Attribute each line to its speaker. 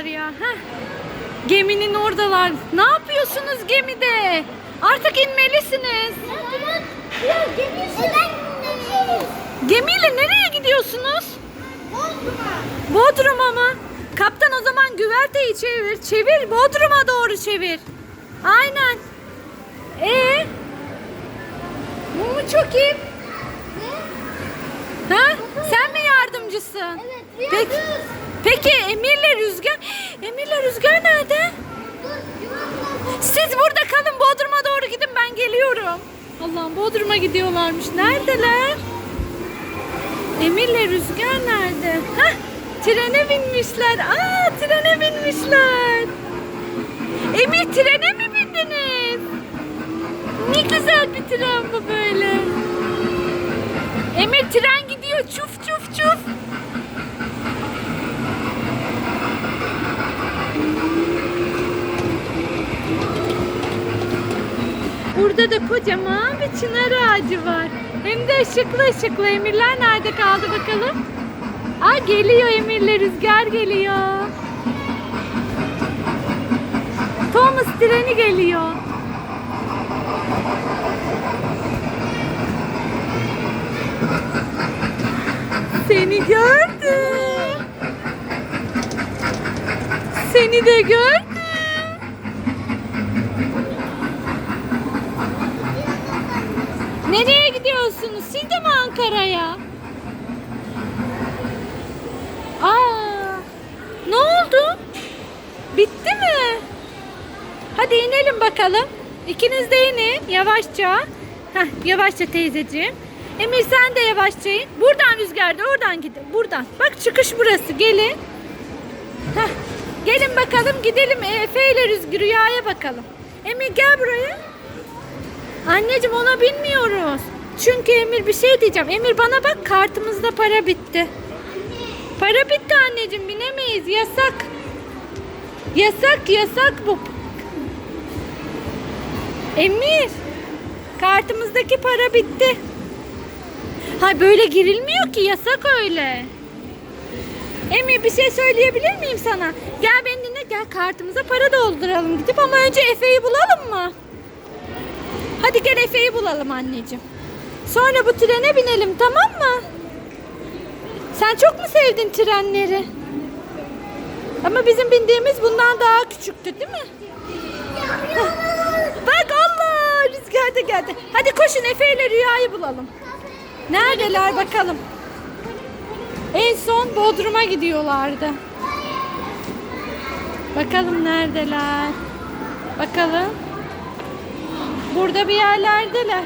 Speaker 1: gidiyorlar ya. Heh. Geminin oradalar. Ne yapıyorsunuz gemide? Artık inmelisiniz.
Speaker 2: Ya gemi?
Speaker 1: Gemiyle nereye gidiyorsunuz?
Speaker 2: Bodrum'a.
Speaker 1: Bodrum'a mı? Kaptan o zaman güverteyi çevir. Çevir Bodrum'a doğru çevir. Aynen. Ee? Bu mu çok iyi? Ha? Sen mi yardımcısın?
Speaker 2: Evet,
Speaker 1: Peki. Peki Emir'le Rüzgar? Emir'le Rüzgar nerede? Siz burada kalın Bodrum'a doğru gidin ben geliyorum. Allah'ım Bodrum'a gidiyorlarmış. Neredeler? Emir'le Rüzgar nerede? Hah trene binmişler. Aa trene binmişler. Emir trene mi bindiniz? Ne güzel bir tren bu böyle. Burada da kocaman bir çınar ağacı var. Hem de ışıklı ışıklı. Emirler nerede kaldı bakalım? Aa geliyor Emirle rüzgar geliyor. Thomas treni geliyor. Seni gördüm. Seni de gördüm. Nereye gidiyorsunuz? Siz de mi Ankara'ya? Aa, ne oldu? Bitti mi? Hadi inelim bakalım. İkiniz de inin yavaşça. Heh, yavaşça teyzeciğim. Emir sen de yavaşça in. Buradan rüzgarda oradan gidin. Buradan. Bak çıkış burası. Gelin. Heh, gelin bakalım gidelim Efe ile Rüzgü Rüya'ya bakalım. Emir gel buraya. Anneciğim ona bilmiyoruz. Çünkü Emir bir şey diyeceğim. Emir bana bak kartımızda para bitti. Para bitti anneciğim binemeyiz yasak. Yasak yasak bu. Emir kartımızdaki para bitti. Ha böyle girilmiyor ki yasak öyle. Emir bir şey söyleyebilir miyim sana? Gel beni dinle gel kartımıza para dolduralım gidip ama önce Efe'yi bulalım mı? Hadi gel Efe'yi bulalım anneciğim. Sonra bu trene binelim tamam mı? Sen çok mu sevdin trenleri? Ama bizim bindiğimiz bundan daha küçüktü değil mi? Bak Allah rüzgar da geldi. Hadi koşun Efe ile Rüya'yı bulalım. Neredeler bakalım. En son Bodrum'a gidiyorlardı. Bakalım neredeler. Bakalım. Burada bir yerlerdeler.